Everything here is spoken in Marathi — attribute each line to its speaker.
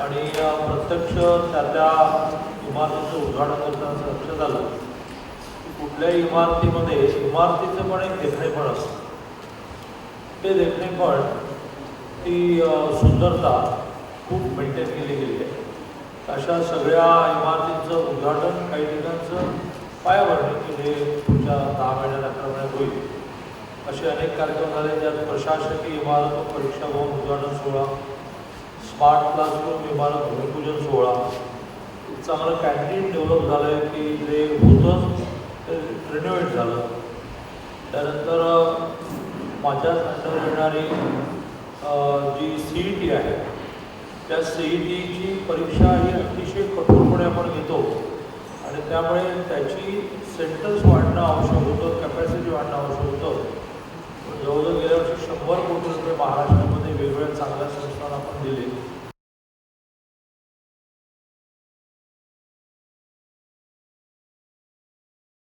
Speaker 1: आणि प्रत्यक्ष त्या त्या इमारतीचं उद्घाटन करताना लक्षात आलं की कुठल्याही इमारतीमध्ये इमारतीचं पण एक देखणेपण असतं. ते देखणेपण ती सुंदरता खूप मेंटेन केली गेली आहे. अशा सगळ्या इमारतींचं उद्घाटन काही ठिकाणचं पायाभरणी की जे पुढच्या दहा महिन्यात अकरा महिन्यात होईल असे अनेक कार्यक्रम झाले ज्यात प्रशासकीय इमारत परीक्षा भवन उद्घाटन सोहळा स्मार्ट क्लासरूम विमान भूमिपूजन सोहळा चांगलं कॅन्टीन डेव्हलप झालं आहे की जे होतं ते रिनोवेट झालं. त्यानंतर अ, माझ्याच अंडर येणारी जी सी ई टी आहे त्या सी ई टीची परीक्षा ही अतिशय कठोरपणे आपण घेतो. आणि त्यामुळे त्याची सेंटर्स वाढणं आवश्यक